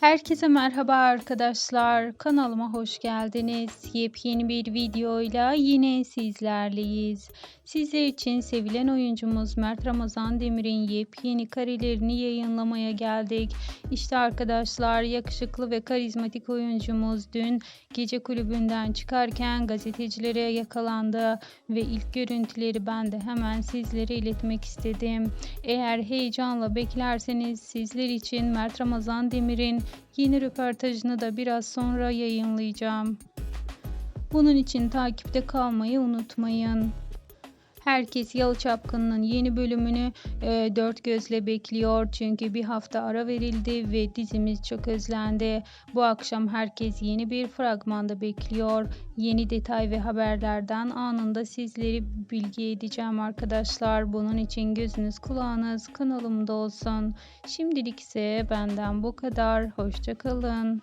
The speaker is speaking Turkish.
Herkese merhaba arkadaşlar. Kanalıma hoş geldiniz. Yepyeni bir videoyla yine sizlerleyiz. Sizler için sevilen oyuncumuz Mert Ramazan Demir'in yepyeni karelerini yayınlamaya geldik. İşte arkadaşlar yakışıklı ve karizmatik oyuncumuz dün gece kulübünden çıkarken gazetecilere yakalandı ve ilk görüntüleri ben de hemen sizlere iletmek istedim. Eğer heyecanla beklerseniz sizler için Mert Ramazan Demir'in Yeni röportajını da biraz sonra yayınlayacağım. Bunun için takipte kalmayı unutmayın. Herkes Yalı Çapkını'nın yeni bölümünü e, dört gözle bekliyor. Çünkü bir hafta ara verildi ve dizimiz çok özlendi. Bu akşam herkes yeni bir fragmanda bekliyor. Yeni detay ve haberlerden anında sizleri bilgi edeceğim arkadaşlar. Bunun için gözünüz kulağınız kanalımda olsun. Şimdilik ise benden bu kadar. Hoşçakalın.